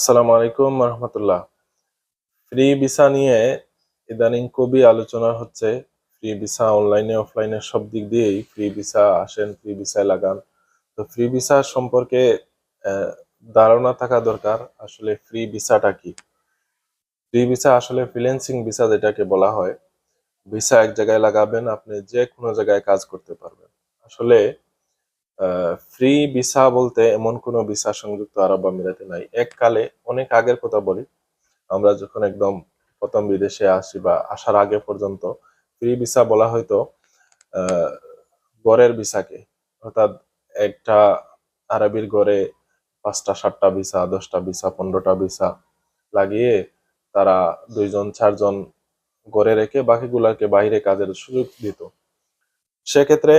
আসসালামু আলাইকুম রহমতুল্লাহ। Free visa নিয়ে ইদানিং খুবই আলোচনা হচ্ছে। ফ্রি ভিসা অনলাইনে, অফলাইনে সব দিক দিয়েই ফ্রি ভিসা আসেন, ফ্রি ভিসায় লাগান। তো ফ্রি ভিসা সম্পর্কে ধারণা থাকা দরকার আসলে ফ্রি ভিসাটা কি? ফ্রি ভিসা আসলে ফ্রিল্যান্সিং ভিসা যেটাকে বলা হয়। ভিসা এক জায়গায় লাগাবেন, আপনি যে কোনো জায়গায় কাজ করতে পারবেন। আসলে ফ্রি ভিসা বলতে এমন কোনো ভিসা সংযুক্ত আরব আমিরাতে নাই। এককালে, অনেক আগের কথা বলি, আমরা যখন একদম প্রথম বিদেশে আসি বা আসার আগে পর্যন্ত ফ্রি ভিসা বলা হয়তো গড়ের ভিসাকে অর্থাৎ একটা আরবির গড়ে পাঁচটা, সাতটা ভিসা দশটা ভিসা পনেরোটা ভিসা লাগিয়ে তারা দুইজন, চারজন গড়ে রেখে বাকিগুলাকে বাইরে কাজের সুযোগ দিত। সেক্ষেত্রে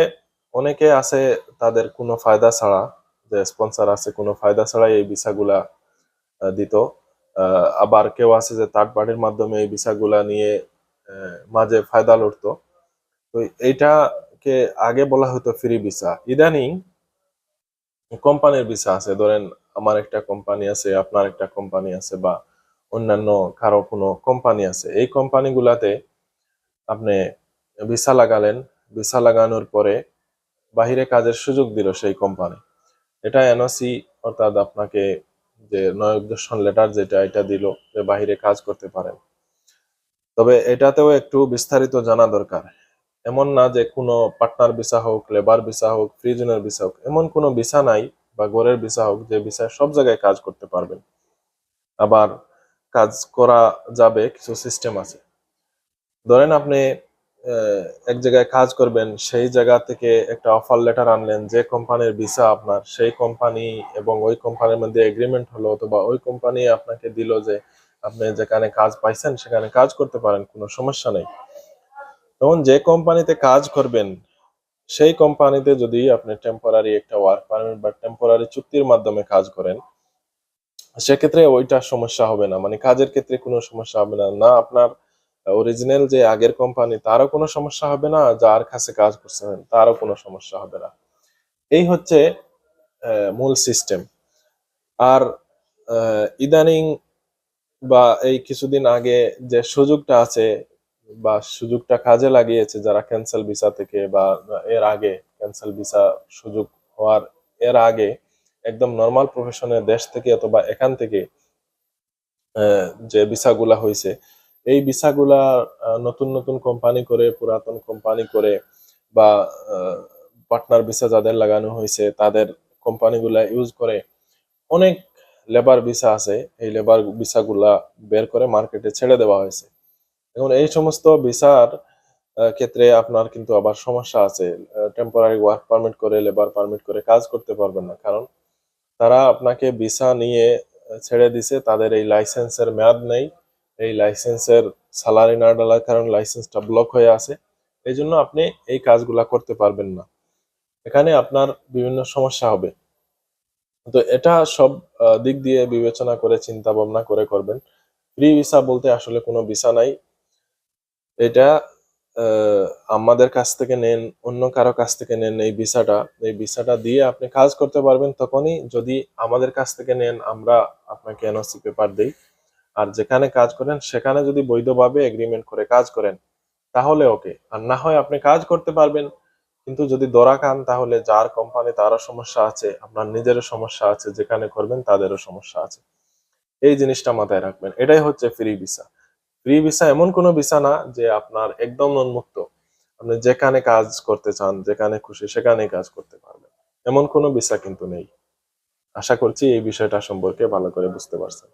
অনেকে আছে তাদের কোনো ফায়দা ছাড়া, যে স্পন্সর আছে কোনো ফায়দা ছাড়াই এই ভিসাগুলা দিত। আবার কেউ আছে যে থার্ড পার্টির মাধ্যমে এই ভিসাগুলা নিয়ে মাঝে ফায়দা লড়তো তো এইটাকে আগে বলা হতো ফ্রি ভিসা। ইদানিং কোম্পানির ভিসা আছে। ধরেন আমার একটা কোম্পানি আছে, আপনার একটা কোম্পানি আছে বা অন্যান্য কারও কোনো কোম্পানি আছে। এই কোম্পানিগুলাতে আপনি ভিসা লাগালেন। ভিসা লাগানোর পরে বাহিরে কাজের সুযোগ দিল সেই কোম্পানি এটা এনওসি অর্থাৎ আপনাকে যে নয় লেটার যেটা, এটা দিল যে বাহিরে কাজ করতে পারেন। তবে এটাতেও একটু বিস্তারিত জানা দরকার। এমন না যে কোনো পার্টনার ভিসা হোক লেবার ভিসা হোক ফ্রিজনের ভিসা হোক, এমন কোনো ভিসা নাই বা গড়ের ভিসা হোক যে ভিসায় সব জায়গায় কাজ করতে পারবেন। আবার কাজ করা যাবে, কিছু সিস্টেম আছে। ধরেন আপনি এক জায়গায় কাজ করবেন, সেই জায়গা থেকে একটা অফার লেটার আনলেন যে কোম্পানির ভিসা আপনার, সেই কোম্পানি এবং ওই কোম্পানির মধ্যে এগ্রিমেন্ট হলো অথবা ওই কোম্পানি আপনাকে দিল যে আপনি যেখানে কাজ পাইছেন সেখানে কাজ করতে পারেন, কোনো সমস্যা নেই। তখন যে কোম্পানিতে কাজ করবেন, সেই কোম্পানিতে যদি আপনি টেম্পোরারি একটা ওয়ার্ক পারমিট বা টেম্পোরারি চুক্তির মাধ্যমে কাজ করেন, সেক্ষেত্রে ওইটা সমস্যা হবে না। মানে কাজের ক্ষেত্রে কোনো সমস্যা হবে না। না, আপনার অরিজিনাল যে আগের কোম্পানি তারও কোনো সমস্যা হবে না, যার কাছে কাজ করছেন, তারও কোনো সমস্যা হবে না। এই হচ্ছে মূল সিস্টেম আর ইদানিং বা এই কিছুদিন আগে যে সুযোগটা আছে, বা সুযোগটা কাজে লাগিয়েছে যারা ক্যান্সেল ভিসা থেকে, বা এর আগে ক্যান্সেল ভিসা সুযোগ হওয়ার, এর আগে একদম নর্মাল প্রফেশনের দেশ থেকে অথবা এখান থেকে যে ভিসাগুলা হয়েছে এই ভিসাগুলা নতুন নতুন কোম্পানি করে, পুরাতন কোম্পানি করে বা পার্টনার ভিসা যাদের লাগানো হয়েছে, তাদের কোম্পানিগুলা ইউজ করে অনেক লেবার ভিসা আছে। এই লেবার ভিসাগুলা বের করে মার্কেটে ছেড়ে দেওয়া হয়েছে। এখন এই সমস্ত ভিসার ক্ষেত্রে আপনার কিন্তু আবার সমস্যা আছে। টেম্পোরারি ওয়ার্ক পারমিট করে লেবার পারমিট করে কাজ করতে পারবেন না। কারণ তারা আপনাকে ভিসা নিয়ে ছেড়ে দিছে, তাদের এই লাইসেন্সের মেয়াদ নেই। এই লাইসেন্সের স্যালারি না ডালার কারণে লাইসেন্সটা ব্লক হয়ে আছে। এই জন্য আপনি এই কাজগুলা করতে পারবেন না। এখানে আপনার বিভিন্ন সমস্যা হবে। তো এটা সব দিক দিয়ে বিবেচনা করে, চিন্তা ভাবনা করে করবেন। ফ্রি ভিসা বলতে আসলে কোনো ভিসা নাই। এটা আমাদের কাছ থেকে নেন, অন্য কারও কাছ থেকে নেন এই ভিসাটা এই ভিসাটা দিয়ে আপনি কাজ করতে পারবেন তখনই যদি আমাদের কাছ থেকে নেন, আমরা আপনাকে এনওসি পেপার দেই। আর যেখানে কাজ করেন, সেখানে যদি বৈধভাবে এগ্রিমেন্ট করে কাজ করেন, তাহলে ওকে আর না হয় আপনি কাজ করতে পারবেন, কিন্তু যদি দরা খান, তাহলে যার কোম্পানি তারও সমস্যা আছে, আপনার নিজেরও সমস্যা আছে, যেখানে করবেন তাদেরও সমস্যা আছে। এই জিনিসটা মাথায় রাখবেন। এটাই হচ্ছে ফ্রি ভিসা ফ্রি ভিসা এমন কোনো ভিসা না যে আপনার একদম উন্মুক্ত। আপনি যেখানে কাজ করতে চান, যেখানে খুশি, সেখানেই কাজ করতে পারবেন। এমন কোনো ভিসা কিন্তু নেই। আশা করছি এই বিষয়টা সম্পর্কে ভালো করে বুঝতে পারছেন।